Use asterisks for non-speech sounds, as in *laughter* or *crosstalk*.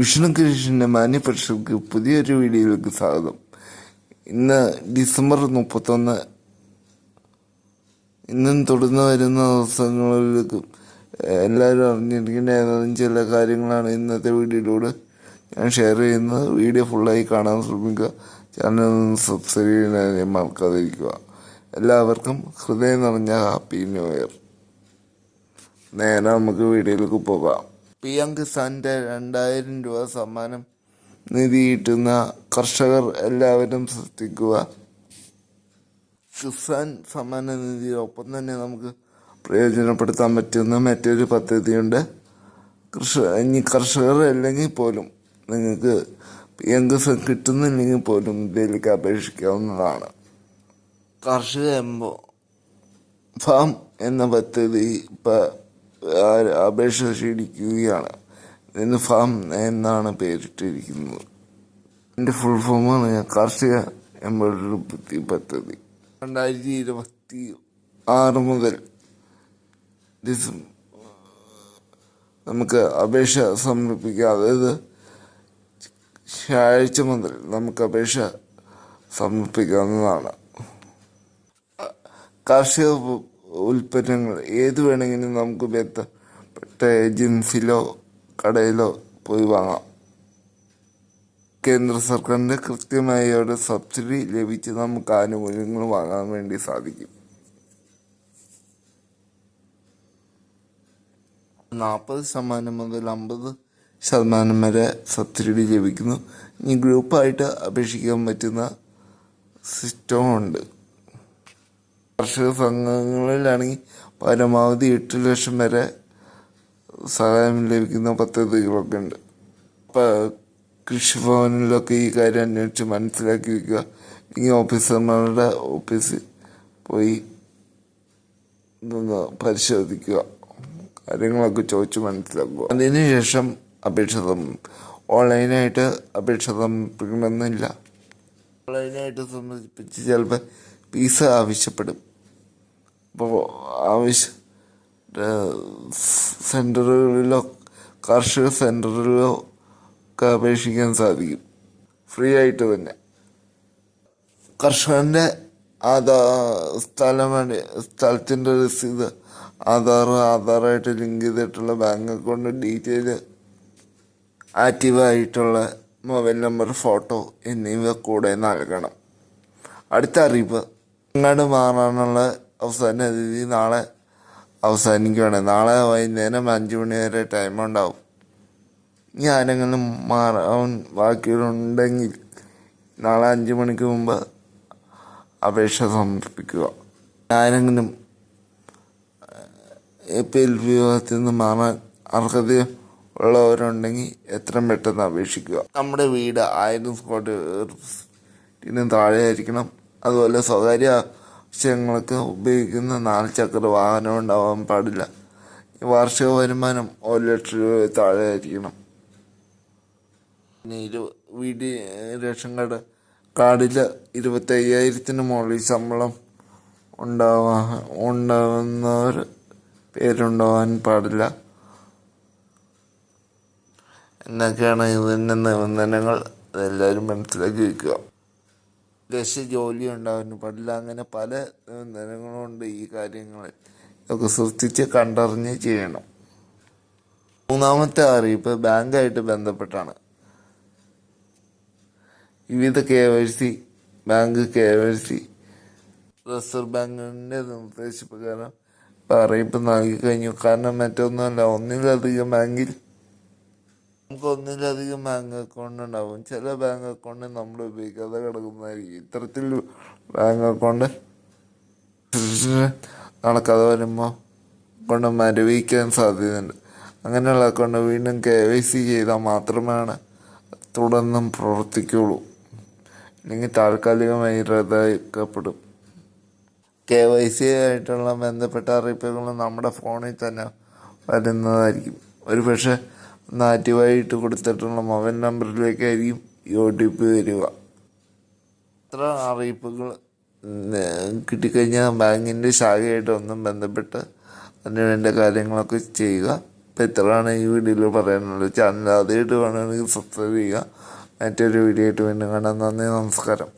വിഷ്ണു മാന്യപക്ഷർക്ക് പുതിയൊരു വീഡിയോയിലേക്ക് സ്വാഗതം. ഇന്ന് ഡിസംബർ മുപ്പത്തൊന്ന്. ഇന്നും തുടർന്ന് വരുന്ന ദിവസങ്ങളിലേക്ക് എല്ലാവരും അറിഞ്ഞിരിക്കേണ്ട ഏതാനും ചില കാര്യങ്ങളാണ് ഇന്നത്തെ വീഡിയോയിലൂടെ ഞാൻ ഷെയർ ചെയ്യുന്നത്. വീഡിയോ ഫുള്ളായി കാണാൻ ശ്രമിക്കുക. ചാനൽ സബ്സ്ക്രൈബ് ചെയ്യാൻ മറക്കാതിരിക്കുക. എല്ലാവർക്കും ഹൃദയം നിറഞ്ഞ ഹാപ്പി ന്യൂ ഇയർ നേരെ നമുക്ക് വീഡിയോയിലേക്ക് പോകാം. പി എം കിസാന്റെ രണ്ടായിരം രൂപ സമ്മാനം നിധി കിട്ടുന്ന കർഷകർ എല്ലാവരും ശ്രദ്ധിക്കുക. കിസാൻ സമ്മാന നിധിയോടൊപ്പം തന്നെ നമുക്ക് പ്രയോജനപ്പെടുത്താൻ പറ്റുന്ന മറ്റൊരു പദ്ധതിയുണ്ട്. കൃഷ ഇനി കർഷകർ അല്ലെങ്കിൽ പോലും നിങ്ങൾക്ക് പി എം കിസാൻ കിട്ടുന്നില്ലെങ്കിൽ പോലും ഇതിലേക്ക് അപേക്ഷിക്കാവുന്നതാണ്. കാർഷിക എംബോ ഫാം എന്ന പദ്ധതി ഇപ്പം അപേക്ഷ ക്ഷണിക്കുകയാണ് ഇതിന് ഫാം എന്നാണ് പേരിട്ടിരിക്കുന്നത്. എന്റെ ഫുൾ ഫോമാണ് കാർഷിക എംബ്രോയിഡറി പദ്ധതി. രണ്ടായിരത്തി ഇരുപത്തി ആറ് മുതൽ ഡിസം നമുക്ക് അപേക്ഷ സമർപ്പിക്കാം. അതായത് ശനിയാഴ്ച മുതൽ നമുക്ക് അപേക്ഷ സമർപ്പിക്കാവുന്നതാണ്. കാർഷിക ഉൽപ്പന്നങ്ങൾ ഏത് വേണമെങ്കിലും നമുക്ക് ബന്ധപ്പെട്ട ഏജൻസിയിലോ കടയിലോ പോയി വാങ്ങാം. കേന്ദ്ര സർക്കാരിന്റെ കൃത്യമായ ഒരു സബ്സിഡി ലഭിച്ച് നമുക്ക് ആനുകൂല്യങ്ങൾ വാങ്ങാൻ വേണ്ടി സാധിക്കും. നാൽപ്പത് ശതമാനം മുതൽ അമ്പത് ശതമാനം വരെ സബ്സിഡി ലഭിക്കുന്നു. ഇനി ഗ്രൂപ്പായിട്ട് അപേക്ഷിക്കാൻ പറ്റുന്ന സിസ്റ്റവും ഉണ്ട്. കർഷക സംഘങ്ങളിലാണെങ്കിൽ പരമാവധി എട്ട് ലക്ഷം വരെ സഹായം ലഭിക്കുന്ന പദ്ധതികളൊക്കെ ഉണ്ട്. അപ്പം കൃഷിഭവനിലൊക്കെ ഈ കാര്യം അന്വേഷിച്ച് മനസ്സിലാക്കി വയ്ക്കുക ഈ ഓഫീസർമാരുടെ ഓഫീസിൽ പോയി പരിശോധിക്കുക. കാര്യങ്ങളൊക്കെ ചോദിച്ച് മനസ്സിലാക്കുക. അതിനുശേഷം അപേക്ഷ ഓൺലൈനായിട്ട് അപേക്ഷ സമർപ്പിക്കണമെന്നില്ല ഓൺലൈനായിട്ട് സമർപ്പിച്ച് ചിലപ്പോൾ ഫീസ് ആവശ്യപ്പെടും. അപ്പോൾ ആവശ്യ സെന്ററുകളിലോ കാർഷിക സെന്ററുകളിലോ ഒക്കെ അപേക്ഷിക്കാൻ സാധിക്കും. ഫ്രീ ആയിട്ട് തന്നെ. കർഷകന്റെ ആധാ സ്ഥലമാണ് സ്ഥലത്തിന്റെ രസീത് ആധാർ ആധാറായിട്ട് ലിങ്ക് ചെയ്തിട്ടുള്ള ബാങ്ക് അക്കൗണ്ട് ഡീറ്റെയിൽ ആക്റ്റീവായിട്ടുള്ള മൊബൈൽ നമ്പർ ഫോട്ടോ എന്നിവ കൂടെ നൽകണം. അടുത്ത അറിയിപ്പ് അങ്ങോട്ട് മാറാനുള്ള അവസാന തീയതി നാളെ അവസാനിക്കുകയാണ്. നാളെ വൈകുന്നേരം അഞ്ച് മണി വരെ ടൈം ഉണ്ടാവും. ഇനി ആരെങ്കിലും മാറാൻ ബാക്കിയുണ്ടെങ്കിൽ നാളെ അഞ്ച് മണിക്ക് മുമ്പ് അപേക്ഷ സമർപ്പിക്കുക. ആരെങ്കിലും പി എൽ വിഭാഗത്തിൽ നിന്ന് മാറാൻ അർഹത ഉള്ളവരുണ്ടെങ്കിൽ എത്രയും പെട്ടെന്ന് അപേക്ഷിക്കുക. നമ്മുടെ വീട് ആയിരം സ്ക്വാഡിന് താഴെ ആയിരിക്കണം അതുപോലെ സ്വകാര്യ ആവശ്യങ്ങൾക്ക് ഉപയോഗിക്കുന്ന നാല് ചക്ര വാഹനം ഉണ്ടാവാൻ പാടില്ല. വാർഷിക വരുമാനം ഒരു ലക്ഷം രൂപ താഴെ ആയിരിക്കണം പിന്നെ ഇരു വീട് റേഷൻ കാർഡ് കാർഡിൽ ഇരുപത്തി അയ്യായിരത്തിന് മുകളിൽ ശമ്പളം ഉണ്ടാവാ ഉണ്ടാവുന്നവർ പേരുണ്ടാവാൻ പാടില്ല. എന്നൊക്കെയാണ് ഇതിന്റെ നിബന്ധനകൾ. എല്ലാവരും മനസ്സിലാക്കി വയ്ക്കുക ദശ ജോലി ഉണ്ടാകുന്നു പണ്ടില്ല അങ്ങനെ പല നിബന്ധനകളുണ്ട് ഈ കാര്യങ്ങൾ ഒക്കെ സൃഷ്ടിച്ച് കണ്ടറിഞ്ഞ് ചെയ്യണം. മൂന്നാമത്തെ അറിയിപ്പ് ബാങ്കായിട്ട് ബന്ധപ്പെട്ടാണ്. വിവിധ K Y C bank K Y C reserve ബാങ്കിന്റെ നിർദ്ദേശപ്രകാരം അറിയിപ്പ് നൽകി കഴിഞ്ഞു. കാരണം മറ്റൊന്നുമല്ല ഒന്നിലധികം ബാങ്കിൽ നമുക്ക് ഒന്നിലധികം ബാങ്ക് അക്കൗണ്ട് ഉണ്ടാവും. ചില ബാങ്ക് അക്കൗണ്ട് നമ്മൾ ഉപയോഗിക്കാതെ കിടക്കുന്നതായിരിക്കും. ഇത്തരത്തിൽ ബാങ്ക് അക്കൗണ്ട് *laughs* നടക്കാതെ വരുമ്പോൾ അക്കൗണ്ട് മരവിക്കാൻ സാധ്യതയുണ്ട്. അങ്ങനെയുള്ള അക്കൗണ്ട് വീണ്ടും കെ വൈ സി ചെയ്താൽ മാത്രമാണ് തുടർന്നും പ്രവർത്തിക്കുള്ളൂ അല്ലെങ്കിൽ താൽക്കാലികമായി റദ്ദാക്കപ്പെടും കെ വൈ സി ആയിട്ടുള്ള ബന്ധപ്പെട്ട അറിയിപ്പുകൾ നമ്മുടെ ഫോണിൽ തന്നെ വരുന്നതായിരിക്കും. ഒരു പക്ഷേ ഒന്ന് ആക്റ്റീവായിട്ട് കൊടുത്തിട്ടുള്ള മൊബൈൽ നമ്പറിലേക്കായിരിക്കും ഈ ഒ ടി പി വരിക. ഇത്ര അറിയിപ്പുകൾ കിട്ടിക്കഴിഞ്ഞാൽ ബാങ്കിന്റെ ശാഖയായിട്ട് ഒന്നും ബന്ധപ്പെട്ട് അതിന് വേണ്ട കാര്യങ്ങളൊക്കെ ചെയ്യുക. അപ്പോൾ ഇത്രയാണ് ഈ വീഡിയോയിൽ പറയാനുള്ളത്. ചാനൽ ആദ്യമായിട്ട് വേണമെങ്കിൽ സബ്സ്ക്രൈബ് ചെയ്യുക. മറ്റൊരു വീഡിയോ ആയിട്ട് വീണ്ടും കാണാം. നന്ദി നമസ്കാരം.